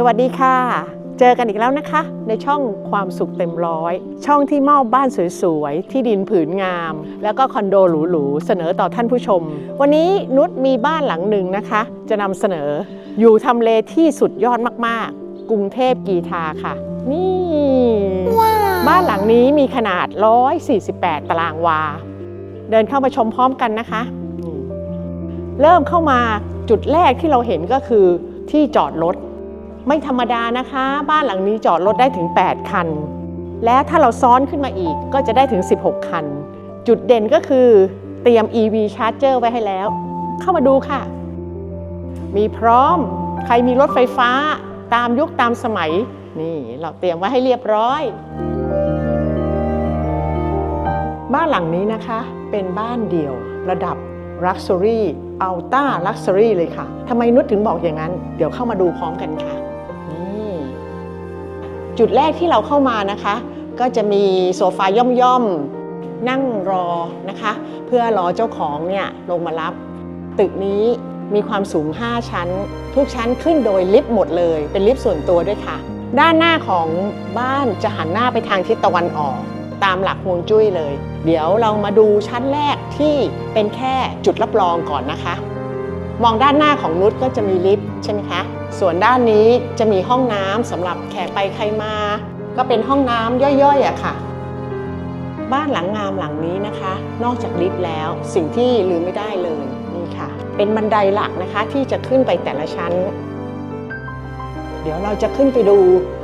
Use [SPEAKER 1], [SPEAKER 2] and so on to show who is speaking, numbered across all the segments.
[SPEAKER 1] สวัสดีค่ะ เจอกันอีกแล้วนะคะ ในช่องความสุขเต็มร้อย ช่องที่มอบบ้านสวยๆ ที่ดินผืนงาม แล้วก็คอนโดหรูๆ เสนอต่อท่านผู้ชม วันนี้นุชมีบ้านหลังหนึ่งนะคะ จะนำเสนอ อยู่ทำเลที่สุดยอดมากๆ กรุงเทพกีทาค่ะ นี่ บ้านหลังนี้มีขนาด 148 ตารางวา เดินเข้ามาชมพร้อมกันนะคะนี่เริ่มเข้ามาจุดแรกที่เราเห็นก็คือที่จอดรถ ไม่ธรรมดานะคะ บ้านหลังนี้จอดรถได้ถึง 8 คัน และถ้าเราซ้อนขึ้นมาอีกก็จะได้ถึง 16 คัน จุดเด่นก็คือเตรียม EV Charger ไว้ให้แล้ว เข้ามาดูค่ะ มีพร้อมใครมีรถไฟฟ้าตามยุคตามสมัย นี่เราเตรียมไว้ให้เรียบร้อย บ้านหลังนี้นะคะ เป็นบ้านเดี่ยวระดับ Luxury Ultra Luxury เลยค่ะ ทำไมนุชถึงบอกอย่างนั้น เดี๋ยวเข้ามาดูพร้อมกันค่ะ จุดแรกที่เราเข้ามานะคะ ก็จะมีโซฟาย่อมๆ นั่งรอนะคะ เพื่อรอเจ้าของเนี่ยลงมารับ ตึกนี้มีความสูง 5 ชั้น ทุกชั้นขึ้นโดยลิฟต์หมดเลย เป็นลิฟต์ส่วนตัวด้วยค่ะ ด้านหน้าของบ้านจะหันหน้าไปทางทิศตะวันออก ตามหลักฮวงจุ้ยเลย เดี๋ยวเรามาดูชั้นแรกที่เป็นแค่จุดรับรองก่อนนะคะ มองด้านหน้าของนุชก็จะมีลิฟต์ ใช่ไหมคะ ส่วนด้านนี้จะมีห้องน้ำสำหรับแขกไปใครมา ก็เป็นห้องน้ำย่อยๆอะค่ะ บ้านหลังงามหลังนี้นะคะ นอกจากลิฟต์แล้วสิ่งที่ลืมไม่ได้เลยนี่ค่ะ เป็นบันไดหลักนะคะที่จะขึ้นไปแต่ละชั้น เดี๋ยวเราจะขึ้นไปดู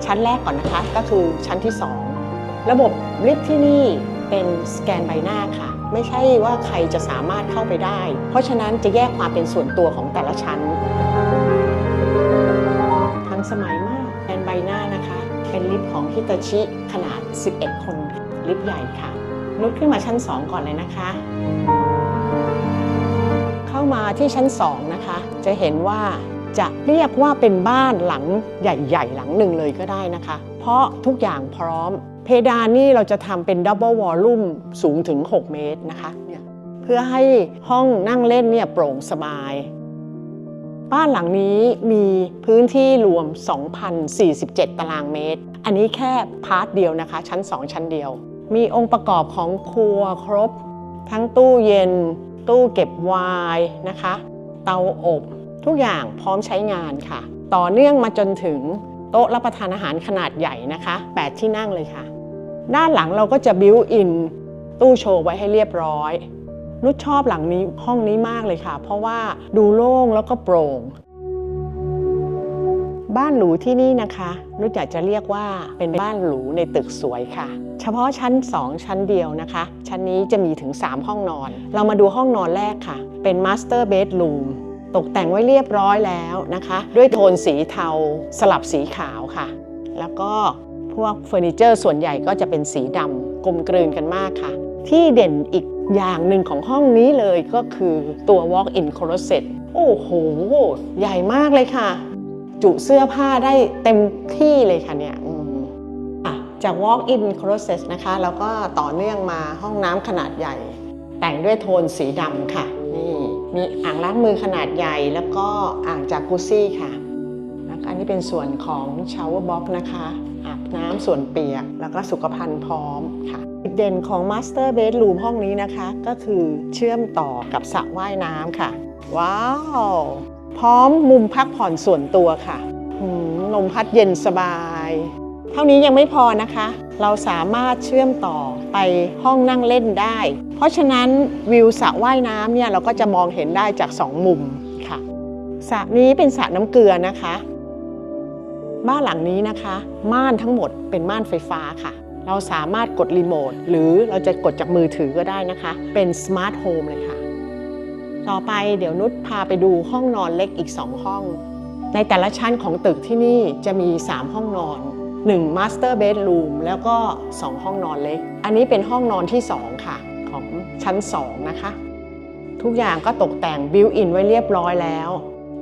[SPEAKER 1] ชั้นแรกก่อนนะคะ ก็คือชั้นที่ 2 ระบบลิฟต์ที่นี่เป็นสแกนใบหน้าค่ะ ไม่ใช่ว่าใครจะสามารถเข้าไปได้ เพราะฉะนั้นจะแยกความเป็นส่วนตัวของแต่ละชั้นทัน สมัยมากแกนใบหน้านะคะ เป็นลิฟต์ของฮิตาชิขนาด 11 คน ลิฟต์ใหญ่ค่ะ นุชขึ้นมาชั้น 2 ก่อนเลยนะคะ เข้ามาที่ชั้น 2 นะคะ จะเห็นว่าจะเรียกว่าเป็นบ้านหลังใหญ่ๆ หลังหนึ่งเลยก็ได้นะคะ เพราะทุกอย่างพร้อม เพดานนี่เราจะทำเป็นดับเบิลวอลลุ่มสูงถึง 6 เมตรนะคะเนี่ยเพื่อให้ห้องนั่งเล่นเนี่ยโปร่งสบาย บ้านหลังนี้มีพื้นที่รวม 2,047 ตารางเมตร อันนี้แค่พาร์ทเดียวนะคะ ชั้น 2 ชั้นเดียว มีองค์ประกอบของครัวครบ ทั้งตู้เย็น ตู้เก็บไวน์นะคะ เตาอบ ทุกอย่างพร้อมใช้งานค่ะ ต่อเนื่องมาจนถึงโต๊ะรับประทานอาหารขนาดใหญ่นะคะ 8 ที่นั่งเลยค่ะ ด้านหลังเราก็จะบิวอินตู้โชว์ไว้ให้เรียบร้อย นุชชอบหลังนี้ห้องนี้มากเลยค่ะ เพราะว่าดูโล่งแล้วก็โปร่ง บ้านหรูที่นี่นะคะ นุชอยากจะเรียกว่าเป็นบ้านหรูในตึกสวยค่ะ เฉพาะชั้น 2 ชั้นเดียวนะคะ ชั้นนี้จะมีถึง 3 ห้องนอน เรามาดูห้องนอนแรกค่ะ เป็นมาสเตอร์เบด o ูมตกแต่งไว้เรียบร้อยแล้วนะคะ ด้วยโทนสีเทาสลับสีขาวค่ะ แล้วก็พวกเฟอร์นิเจอร์ส่วนใหญ่ก็จะเป็นสีดำกลมกลืนกันมากค่ะ ที่เด่นอีก อย่างหนึ่งของห้องนี้เลยก็คือตัว walk-in closet โอ้โห ใหญ่มากเลยค่ะ จุเสื้อผ้าได้เต็มที่เลยค่ะเนี่ยจาก walk-in closet นะคะ แล้วก็ต่อเนื่องมาห้องน้ำขนาดใหญ่ แต่งด้วยโทนสีดำค่ะนี่มีอ่างล้างมือขนาดใหญ่แล้วก็อ่างจากกุซี่ค่ะแล้วอันนี้เป็นส่วนของชาวเวอร์บ็อกนะคะ อาบน้ำส่วนเปียก แล้วก็สุขภัณฑ์พร้อมค่ะจุดเด่นของ Master Bedroom ห้องนี้นะคะ ก็คือเชื่อมต่อกับสระว่ายน้ำค่ะ ว้าว พร้อมมุมพักผ่อนส่วนตัวค่ะหืมลมพัดเย็นสบาย เท่านี้ยังไม่พอนะคะ เราสามารถเชื่อมต่อไปห้องนั่งเล่นได้ เพราะฉะนั้นวิวสระว่ายน้ำเนี่ยเราก็จะมองเห็นได้จากสองมุมค่ะสระนี้เป็นสระน้ำเกลือนะคะ บ้านหลังนี้นะคะ ม่านทั้งหมดเป็นม่านไฟฟ้าค่ะ เราสามารถกดรีโมทหรือเราจะกดจากมือถือก็ได้นะคะ เป็นสมาร์ทโฮมเลยค่ะ ต่อไปเดี๋ยวนุชพาไปดูห้องนอนเล็กอีก 2 ห้อง ในแต่ละชั้นของตึกที่นี่จะมี 3 ห้องนอน 1 Master Bedroom แล้วก็ 2 ห้องนอนเล็ก อันนี้เป็นห้องนอนที่ 2 ค่ะ ของชั้น 2 นะคะ ทุกอย่างก็ตกแต่งบิวอินไว้เรียบร้อยแล้ว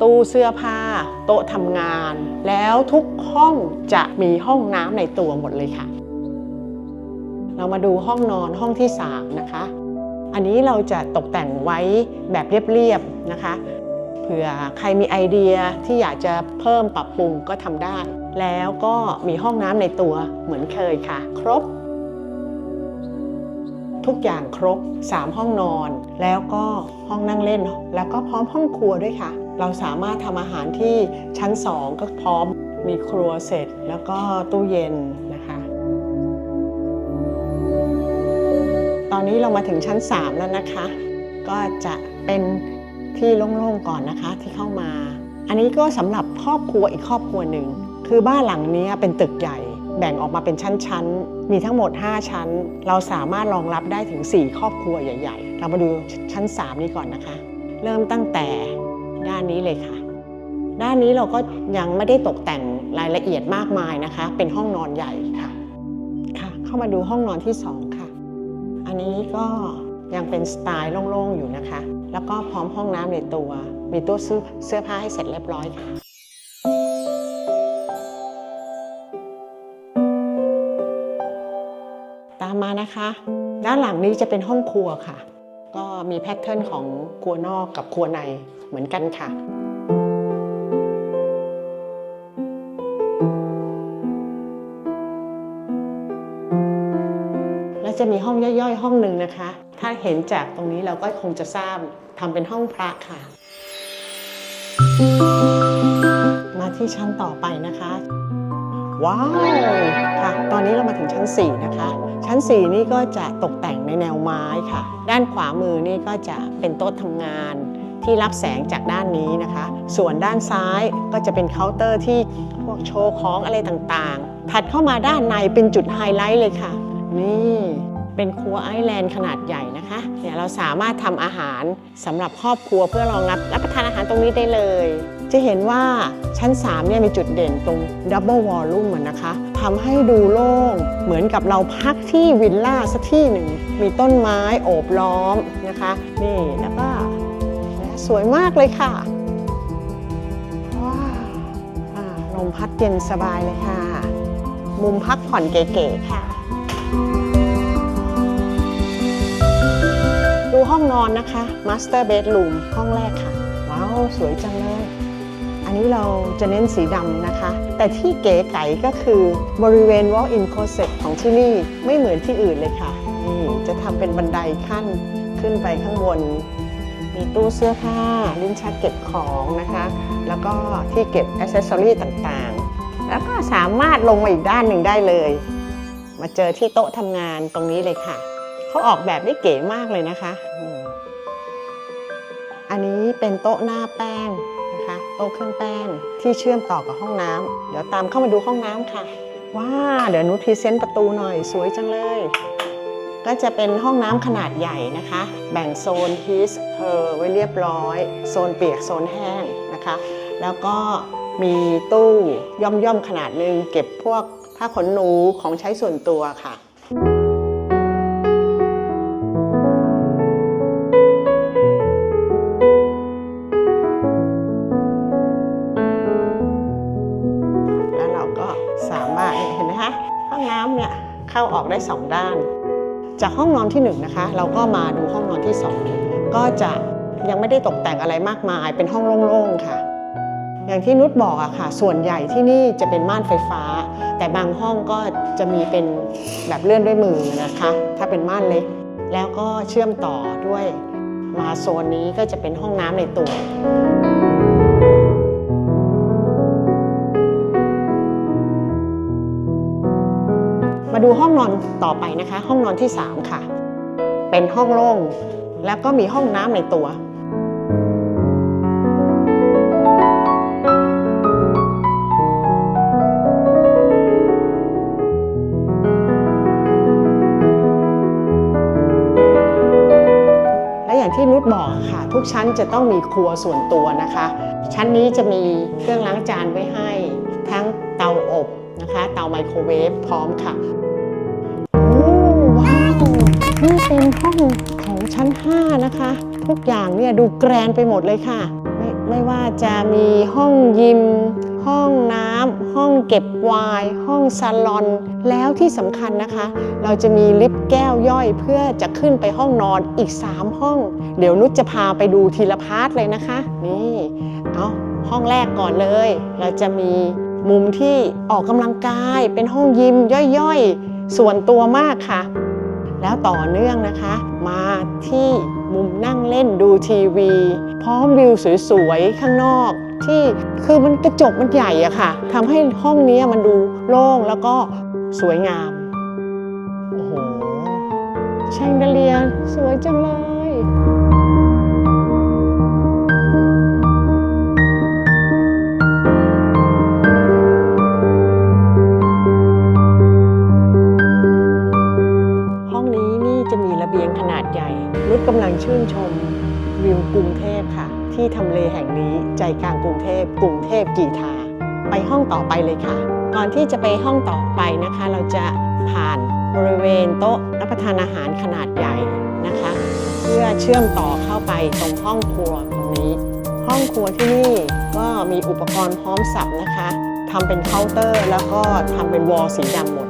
[SPEAKER 1] ตู้เสื้อผ้า โต๊ะทำงาน แล้วทุกห้องจะมีห้องน้ำในตัวหมดเลยค่ะ เรามาดูห้องนอนห้องที่ 3 นะคะ อันนี้เราจะตกแต่งไว้แบบเรียบๆนะคะเผื่อใครมีไอเดียที่อยากจะเพิ่มปรับปรุงก็ทำได้ แล้วก็มีห้องน้ำในตัวเหมือนเคยค่ะ ครบ ทุกอย่างครบ 3 ห้องนอน แล้วก็ห้องนั่งเล่น แล้วก็พร้อมห้องครัวด้วยค่ะ เราสามารถทำอาหารที่ชั้น2ก็พร้อมมีครัวเสร็จแล้วก็ตู้เย็นนะคะ ตอนนี้เรามาถึงชั้น 3 แล้วนะคะ ก็จะเป็นที่โล่งๆก่อนนะคะที่เข้ามา อันนี้ก็สำหรับครอบครัวอีกครอบครัวหนึ่ง คือบ้านหลังนี้เป็นตึกใหญ่ แบ่งออกมาเป็นชั้นๆ มีทั้งหมด 5 ชั้น เราสามารถรองรับได้ถึง 4 ครอบครัวใหญ่ ๆ เรามาดูชั้น 3 นี้ก่อนนะคะ เริ่มตั้งแต่ ด้านนี้เลยค่ะ ด้านนี้เราก็ยังไม่ได้ตกแต่งรายละเอียดมากมายนะคะ เป็นห้องนอนใหญ่ค่ะค่ะ เข้ามาดูห้องนอนที่2ค่ะ อันนี้ก็ยังเป็นสไตล์โล่งๆอยู่นะคะ แล้วก็พร้อมห้องน้ำในตัว มีตู้เสื้อเสื้อผ้าให้เสร็จเรียบร้อยค่ะตามมานะคะ ด้านหลังนี้จะเป็นห้องครัวค่ะ ก็มีแพทเทิร์นของครัวนอกกับครัวในเหมือนกันค่ะและจะมีห้องย่อยๆ ห้องหนึ่งนะคะ ถ้าเห็นจากตรงนี้เราก็คงจะทราบทำเป็นห้องพระค่ะ มาที่ชั้นต่อไปนะคะ ว้าวค่ะ ตอนนี้เรามาถึงชั้น 4 นะคะ ชั้น 4 นี่ก็จะตกแต่งในแนวไม้ค่ะ ด้านขวามือนี่ก็จะเป็นโต๊ะทำงานที่รับแสงจากด้านนี้นะคะ ส่วนด้านซ้ายก็จะเป็นเคาน์เตอร์ที่พวกโชว์ของอะไรต่างๆ ถัดเข้ามาด้านในเป็นจุดไฮไลท์เลยค่ะ นี่เป็นครัวไอแลนด์ขนาดใหญ่นะคะเนี่ยเราสามารถทำอาหารสำหรับครอบครัวเพื่อรองรับรับประทานอาหารตรงนี้ได้เลย จะเห็นว่า ชั้น3เนี่ยมีจุดเด่นตรงดับเบิลวอลลุ่มนะคะทำให้ดูโล่งเหมือนกับเราพักที่วิลล่าสักที่หนึ่ง มีต้นไม้โอบล้อมนะคะ นี่แล้วก็สวยมากเลยค่ะว้าวอ่าลมพัดเย็นสบายเลยค่ะ มุมพักผ่อนเก๋ๆค่ะ ดูห้องนอนนะคะ Master Bedroom ห้องแรกค่ะ ว้าว สวยจังเลย นนี้เราจะเน้นสีดำนะคะ แต่ที่เก๋ไก๋ก็คือบริเวณ Walk-in Closet ของที่นี่ไม่เหมือนที่อื่นเลยค่ะนี่จะทำเป็นบันไดขั้นขึ้นไปข้างบน มีตู้เสื้อผ้าลิ้นชักเก็บของนะคะ แล้วก็ที่เก็บอ c เซสซอรี่ต่างๆ แล้วก็สามารถลงมาอีกด้านหนึ่งได้เลย มาเจอที่โต๊ะทำงานตรงนี้เลยค่ะเขาออกแบบได้เก๋มากเลยนะคะ อันนี้เป็นโต๊ะหน้าแป้ง ต๊ะเครื่องแป้งที่เชื่อมต่อกับห้องน้ำเดี๋ยวตามเข้ามาดูห้องน้ำค่ะ ว้าเดี๋ยวนุชพรีเซนต์ประตูหน่อยสวยจังเลย ก็จะเป็นห้องน้ำขนาดใหญ่นะคะ แบ่งโซน his her ไว้เรียบร้อย โซนเปียกโซนแห้งนะคะ แล้วก็มีตู้ย่อมๆขนาดหนึ่งเก็บพวกผ้าขนหนูของใช้ส่วนตัวค่ะ นี่ยเห็นไหมคะ ห้องน้ำเนี่ยเข้าออกได้ 2 ด้าน จากห้องนอนที่ 1 นะคะ เราก็มาดูห้องนอนที่ 2 ก็จะยังไม่ได้ตกแต่งอะไรมากมาย เป็นห้องโล่งๆค่ะ อย่างที่นุชบอกอะค่ะ ส่วนใหญ่ที่นี่จะเป็นม่านไฟฟ้า แต่บางห้องก็จะมีเป็นแบบเลื่อนด้วยมือนะคะ ถ้าเป็นม่านเล็ก แล้วก็เชื่อมต่อด้วยมาโซนนี้ก็จะเป็นห้องน้ำในตัว ดูห้องนอนต่อไปนะคะ ห้องนอนที่ 3 ค่ะ เป็นห้องโล่งแล้วก็มีห้องน้ำในตัวและอย่างที่นุชบอกค่ะ ทุกชั้นจะต้องมีครัวส่วนตัวนะคะ ชั้นนี้จะมีเครื่องล้างจานไว้ให้ ทั้งเตาอบนะคะ เตาไมโครเวฟพร้อมค่ะ นี่เป็นห้องของชั้น 5 นะคะ ทุกอย่างเนี่ยดูแกรนไปหมดเลยค่ะ ไม่ไม่ว่าจะมีห้องยิม ห้องน้ำห้องเก็บไวน์ห้องซาลอน แล้วที่สำคัญนะคะ เราจะมีลิฟต์แก้วย่อยเพื่อจะขึ้นไปห้องนอนอีก 3 ห้อง เดี๋ยวนุชจะพาไปดูทีละพาร์ทเลยนะคะ นี่เอาห้องแรกก่อนเลย เราจะมีมุมที่ออกกำลังกายเป็นห้องยิมย่อยๆ ส่วนตัวมากค่ะ แล้วต่อเนื่องนะคะ มาที่มุมนั่งเล่นดูทีวี พร้อมวิวสวยๆ ข้างนอก ที่คือมันกระจกมันใหญ่อะค่ะทำให้ห้องนี้มันดูโล่งแล้วก็สวยงาม โอ้โหแชงเดเลีย์สวยจังเลย กำลังชื่นชมวิวกรุงเทพค่ะ ที่ทำเลแห่งนี้ใจกลางกรุงเทพกรุงเทพกีทา ไปห้องต่อไปเลยค่ะ ก่อนที่จะไปห้องต่อไปนะคะ เราจะผ่านบริเวณโต๊ะรับประทานอาหารขนาดใหญ่นะคะ เพื่อเชื่อมต่อเข้าไปตรงห้องครัวตรงนี้ ห้องครัวที่นี่ก็มีอุปกรณ์พร้อมสับนะคะทำเป็นเคาน์เตอร์ แล้วก็ทำเป็นวอลสีดำหมด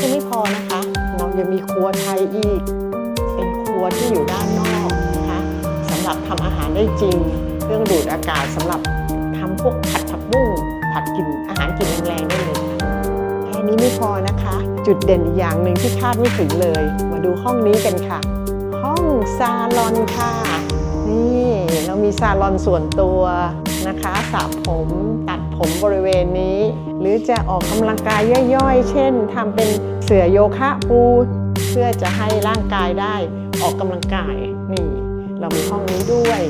[SPEAKER 1] ยังไม่พอนะคะ เรายังมีครัวไทยอีก รัวที่อยู่ด้านนอกนะคะสำหรับทำอาหารได้จริง เครื่องดูดอากาศสำหรับทำพวกผัดผักบุ้งผัดกินอาหารกินแรงๆได้เลยค่ะแค่นี้ไม่พอนะคะ จุดเด่นอีกอย่างหนึ่งที่คาดไม่ถึงเลย มาดูห้องนี้กันค่ะ ห้องซาลอนค่ะ นี่เรามีซาลอนส่วนตัวนะคะสระผมตัดผมบริเวณนี้ หรือจะออกกำลังกายย่อยๆ เช่นทำเป็นเสือโยคะปู เพื่อจะให้ร่างกายได้ออกกำลังกายนี่ เรามีห้องนี้ด้วย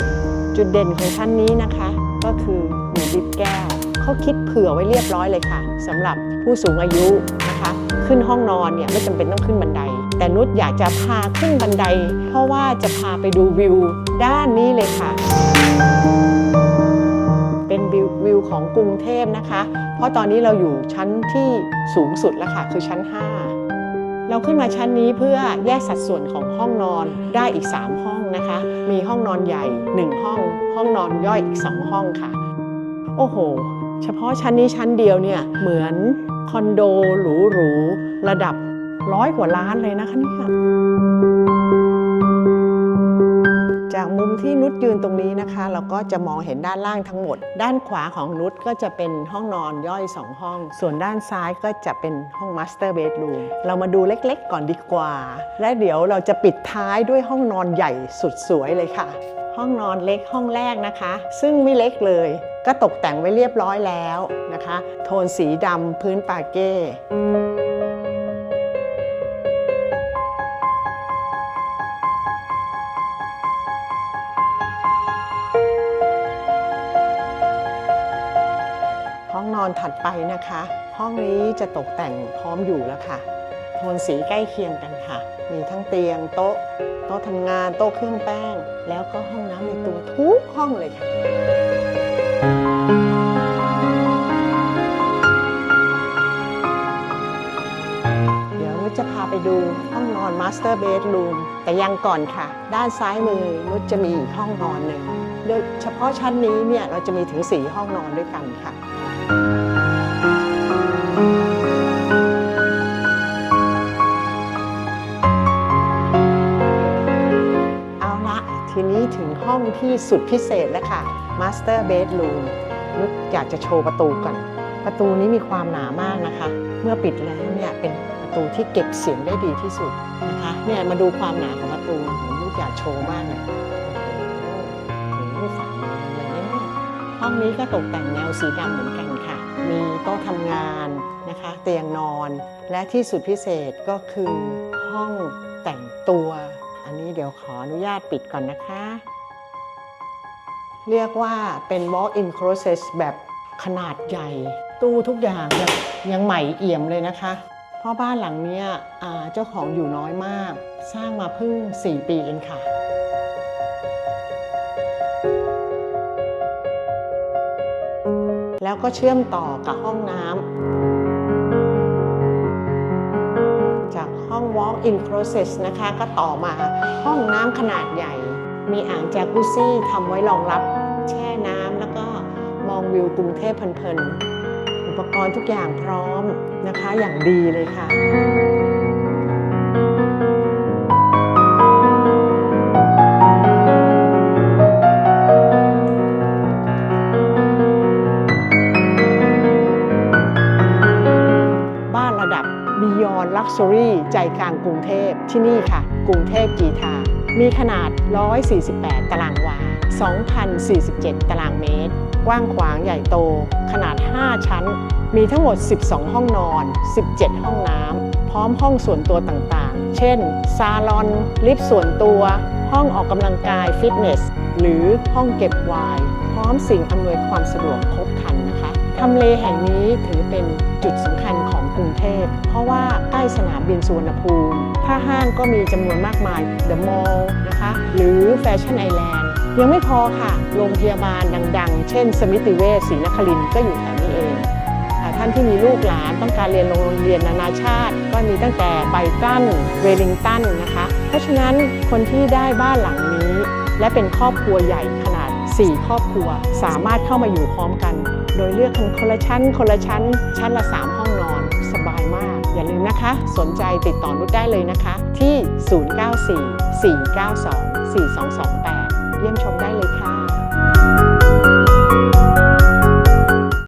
[SPEAKER 1] จุดเด่นของชั้นนี้นะคะ ก็คือมีลิฟต์แก้วเขาคิดเผื่อไว้เรียบร้อยเลยค่ะสำหรับผู้สูงอายุนะคะ ขึ้นห้องนอนเนี่ยไม่จำเป็นต้องขึ้นบันได แต่นุชอยากจะพาขึ้นบันได เพราะว่าจะพาไปดูวิวด้านนี้เลยค่ะ เป็นวิววิวของกรุงเทพนะคะ เพราะตอนนี้เราอยู่ชั้นที่สูงสุดแล้วค่ะ คือชั้น 5 เราขึ้นมาชั้นนี้เพื่อแยกสัดส่วนของห้องนอนได้อีก 3 ห้องนะคะ มีห้องนอนใหญ่ 1 ห้อง ห้องนอนย่อยอีก 2 ห้องค่ะ โอ้โห เฉพาะชั้นนี้ชั้นเดียวเนี่ยเหมือนคอนโดหรูๆระดับร้อยกว่าล้านเลยนะคะเนี่ย จากมุมที่นุชยืนตรงนี้นะคะ เราก็จะมองเห็นด้านล่างทั้งหมด ด้านขวาของนุชก็จะเป็นห้องนอนย่อย 2 ห้อง ส่วนด้านซ้ายก็จะเป็นห้องมาสเตอร์เบดรูมเรามาดูเล็กๆก่อนดีกว่า และเดี๋ยวเราจะปิดท้ายด้วยห้องนอนใหญ่สุดสวยเลยค่ะ ห้องนอนเล็กห้องแรกนะคะ ซึ่งไม่เล็กเลย ก็ตกแต่งไว้เรียบร้อยแล้วนะคะ โทนสีดำพื้นปาเก้ อนอนถัดไปนะคะ ห้องนี้จะตกแต่งพร้อมอยู่แล้วค่ะ โทนสีใกล้เคียงกันค่ะ มีทั้งเตียงโต๊ะ โต๊ะทำงานโต๊ะเครื่องแป้ง แล้วก็ห้องน้ำในตัวทุกห้องเลยค่ะเดี๋ยวนุชจะพาไปดูห้องนอนมาสเตอร์เบดรูมแต่ยังก่อนค่ะ ด้านซ้ายมือนุชจะมีอีกห้องนอนหนึ่งโดยเฉพาะชั้นนี้เนี่ยเราจะมีถึง 4 ห้องนอนด้วยกันค่ะ นี้ถึงห้องที่สุดพิเศษแล้วค่ะ Master Bedroom นุชอยากจะโชว์ประตูก่อน ประตูนี้มีความหนามากนะคะ เมื่อปิดแล้วเนี่ยเป็นประตูที่เก็บเสียงได้ดีที่สุดนะคะเนี่ยมาดูความหนาของประตูผมนุชอยากโชว์มากเลยโอ้โหฝามือเลยนะเนี่ยห้องนี้ก็ตกแต่งแนวสีดำเหมือนกันค่ะ มีโต๊ะทำงานนะคะ เตียงนอนและที่สุดพิเศษก็คือห้องแต่งตัว อันนี้เดี๋ยวขออนุญาตปิดก่อนนะคะ เรียกว่าเป็น walk-in closet แบบขนาดใหญ่ ตู้ทุกอย่างยังยังใหม่เอี่ยมเลยนะคะ เพราะบ้านหลังนี้เจ้าของอยู่น้อยมาก สร้างมาเพิ่ง 4 ปีเองค่ะแล้วก็เชื่อมต่อกับห้องน้ำ จากห้อง walk-in closet นะคะ ก็ต่อมาห้องน้ำขนาดใหญ่ มีอ่างจากุซี่ทำไว้รองรับ แช่น้ำแล้วก็มองวิวกรุงเทพเพลินๆอุปกรณ์ทุกอย่างพร้อมนะคะอย่างดีเลยค่ะ Luxury ใจกลางกรุงเทพที่นี่ค่ะ กรุงเทพกีทา มีขนาด 148 ตารางวา 2,047 ตารางเมตร กว้างขวางใหญ่โต ขนาด 5 ชั้น มีทั้งหมด 12 ห้องนอน 17 ห้องน้ำ พร้อมห้องส่วนตัวต่างๆ เช่น ซาลอน ลิฟต์ส่วนตัว ห้องออกกำลังกายฟิตเนส หรือห้องเก็บไวน์ พร้อมสิ่งอำนวยความสะดวกครบ ทำเลแห่งนี้ถือเป็นจุดสำคัญของกรุงเทพ เพราะว่าใกล้สนามบินสุวรรณภูมิถ้าห้างก็มีจำนวนมากมาย The Mall นะคะ หรือแฟชั่นไอแลนด์ยังไม่พอค่ะ โรงพยาบาลดังๆ เช่น สมิติเวชศรีนครินทร์ก็อยู่แถวนี้เองท่านที่มีลูกหลานต้องการเรียนโรงเรียนนานาชาติ ก็มีตั้งแต่ไบตันเวลิงตันนะคะ เพราะฉะนั้นคนที่ได้บ้านหลังนี้ และเป็นครอบครัวใหญ่ขนาด 4 ครอบครัว สามารถเข้ามาอยู่พร้อมกัน โดยเลือกคนละชั้น คนละชั้น ชั้นละ 3 ห้องนอน สบายมาก อย่าลืมนะคะ สนใจติดต่อนุชได้เลยนะคะ ที่ 094 492 4228 เยี่ยมชมได้